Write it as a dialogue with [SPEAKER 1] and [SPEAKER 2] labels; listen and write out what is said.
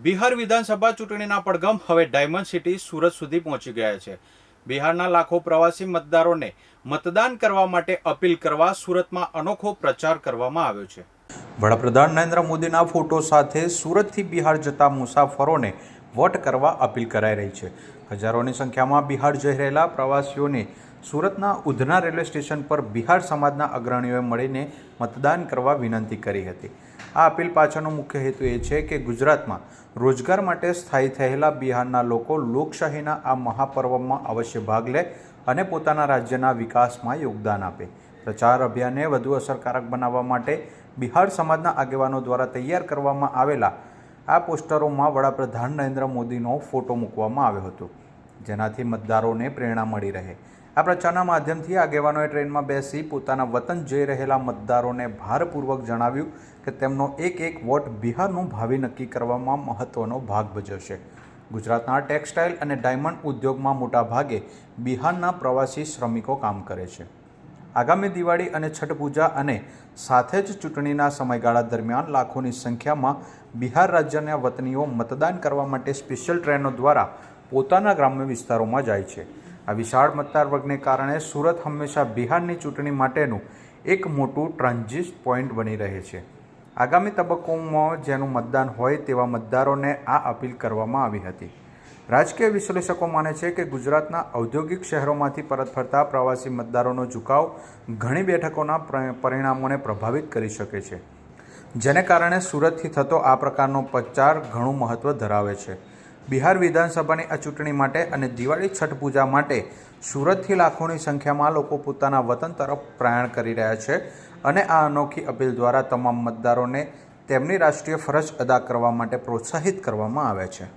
[SPEAKER 1] બિહાર વિધાનસભા ચૂંટણીના પડઘમ હવે ડાયમંડ સિટી સુરત સુધી પહોંચી ગયા છે. બિહારના લાખો પ્રવાસી મતદારોને મતદાન કરવા માટે અપીલ કરવા સુરતમાં અનોખો પ્રચાર કરવામાં આવ્યો છે. વડાપ્રધાન નરેન્દ્ર મોદીના ફોટો સાથે સુરતથી બિહાર જતા મુસાફરોને વોટ કરવા અપીલ કરાઈ રહી છે. હજારોની સંખ્યામાં બિહાર જઈ રહેલા પ્રવાસીઓને સુરતના ઉધના રેલવે સ્ટેશન પર બિહાર સમાજના અગ્રણીઓએ મળીને મતદાન કરવા વિનંતી કરી હતી. આ અપીલ પાછળનો મુખ્ય હેતુ એ છે કે ગુજરાતમાં રોજગાર માટે સ્થાયી થયેલા બિહારના લોકો લોકશાહીના આ મહાપર્વમાં અવશ્ય ભાગ લે અને પોતાના રાજ્યના વિકાસમાં યોગદાન આપે. પ્રચાર અભિયાનને વધુ અસરકારક બનાવવા માટે બિહાર સમાજના આગેવાનો દ્વારા તૈયાર કરવામાં આવેલા આ પોસ્ટરોમાં વડાપ્રધાન નરેન્દ્ર મોદીનો ફોટો મૂકવામાં આવ્યો હતો. જેનાથી મતદારોને પ્રેરણા મળી રહે. આ પ્રચારના માધ્યમથી આગેવાનોએ ટ્રેનમાં બેસી પોતાના વતન જઈ રહેલા મતદારોને ભારપૂર્વક જણાવ્યું કે તેમનો એક એક વોટ બિહારનું ભાવિ નક્કી કરવામાં મહત્વનો ભાગ ભજવશે. ગુજરાતના ટેક્સટાઇલ અને ડાયમંડ ઉદ્યોગમાં મોટા ભાગે બિહારના પ્રવાસી શ્રમિકો કામ કરે છે. આગામી દિવાળી અને છઠ પૂજા અને સાથે જ ચૂંટણીના સમયગાળા દરમિયાન લાખોની સંખ્યામાં બિહાર રાજ્યના વતનીઓ મતદાન કરવા માટે સ્પેશિયલ ટ્રેનો દ્વારા પોતાના ગ્રામ્ય વિસ્તારોમાં જાય છે. આ વિશાળ મતદાર વર્ગને કારણે સુરત હંમેશા બિહારની ચૂંટણી માટેનું એક મોટું ટ્રાન્ઝિટ પોઈન્ટ બની રહે છે. આગામી તબક્કોમાં જેનું મતદાન હોય તેવા મતદારોને આ અપીલ કરવામાં આવી હતી. રાજકીય વિશ્લેષકો માને છે કે ગુજરાતના ઔદ્યોગિક શહેરોમાંથી પરત ફરતા પ્રવાસી મતદારોનો ઝુકાવ ઘણી બેઠકોના પરિણામોને પ્રભાવિત કરી શકે છે. જેને કારણે સુરતથી થતો આ પ્રકારનો પ્રચાર ઘણું મહત્ત્વ ધરાવે છે. બિહાર વિધાનસભાની આ ચૂંટણી માટે અને દિવાળી છઠ પૂજા માટે સુરતથી લાખોની સંખ્યામાં લોકો પોતાના વતન તરફ પ્રયાણ કરી રહ્યા છે અને આ અનોખી અપીલ દ્વારા તમામ મતદારોને તેમની રાષ્ટ્રીય ફરજ અદા કરવા માટે પ્રોત્સાહિત કરવામાં આવે છે.